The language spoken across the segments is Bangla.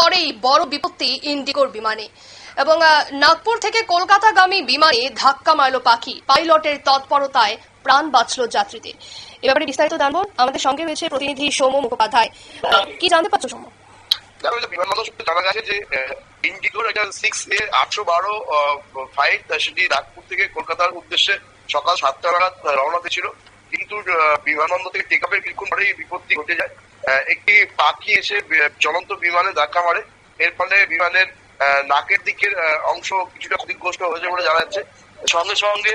পরেই বড় বিপত্তি ইন্ডিগোর বিমানে। এবং নাগপুর থেকে কলকাতাগামী বিমানে ধাক্কা মারল পাখি। পাইলটের তৎপরতায় প্রাণ বাঁচল যাত্রীদের। এ ব্যাপারে বিস্তারিত জানব। আমাদের সঙ্গে রয়েছে প্রতিনিধি সৌম্য মুখোপাধ্যায়। কি জানতে পারছ সূত্রে জানা গেছে যে ইন্ডিগোর একটা সিক্স এ আটশো বারো ফ্লাইট সেটি নাগপুর থেকে কলকাতার উদ্দেশ্যে সকাল সাতটা নাগাদ রওনা ছিল কিন্তু বিমানবন্দর থেকে টেক আপের কিছুক্ষণ পরেই বিপত্তি ঘটে যায়। একটি পাখি এসে চলন্ত বিমানে ধাক্কা মারে। এর ফলে বিমানের নাকের দিকের অংশ কিছুটা ক্ষতিগ্রস্ত হয়েছে বলে জানা যাচ্ছে। সঙ্গে সঙ্গে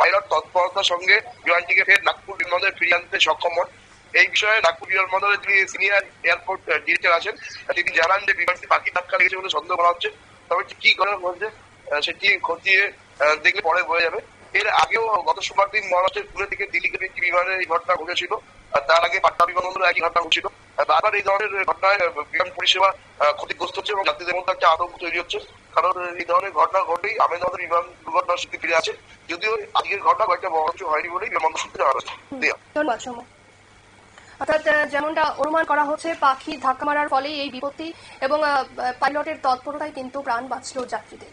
পাইলট তৎপরতার সঙ্গে বিমানটিকে ফের নাগপুর বিমানবন্দরে ফিরিয়ে আনতে সক্ষম হন। এই বিষয়ে নাগপুর বিমানবন্দরে যিনি সিনিয়র এয়ারপোর্ট ডিরেক্টর আছেন, তিনি জানান যে বিমানটি পাখি ধাক্কা লেগেছে বলে সন্দেহ করা হচ্ছে। তবে কি কারণ হচ্ছে সেটি খতিয়ে দেখলে পরে বোঝা যাবে। এর আগেও গত সোমবার দিন মহারাষ্ট্রের পুনে থেকে দিল্লিকে একটি বিমানের এই ঘটনা ঘটেছিল। তার আগে পাটনা বিমানবন্দরে একই ঘটনা ঘটেছিল। বারবার এই ধরনের ঘটনায় বিমান পরিষেবা ক্ষতিগ্রস্ত হচ্ছে এবং যাত্রীদের মধ্যে একটা আতঙ্ক তৈরি হচ্ছে। কারণ এই ধরনের ঘটনা ঘটেই আমেদাবাদের বিমান দুর্ঘটনার স্মৃতি ফিরে আছে যদিও আজকের ঘটনা কয়েকটা বড় হয়নি বলেই বিমানবন্দর সূত্রে জানা যাচ্ছে অর্থাৎ যেমনটা অনুমান করা হচ্ছে, পাখি ধাক্কা মারার ফলেই এই বিপত্তি এবং পাইলটের তৎপরতায় কিন্তু প্রাণ বাঁচল যাত্রীদের।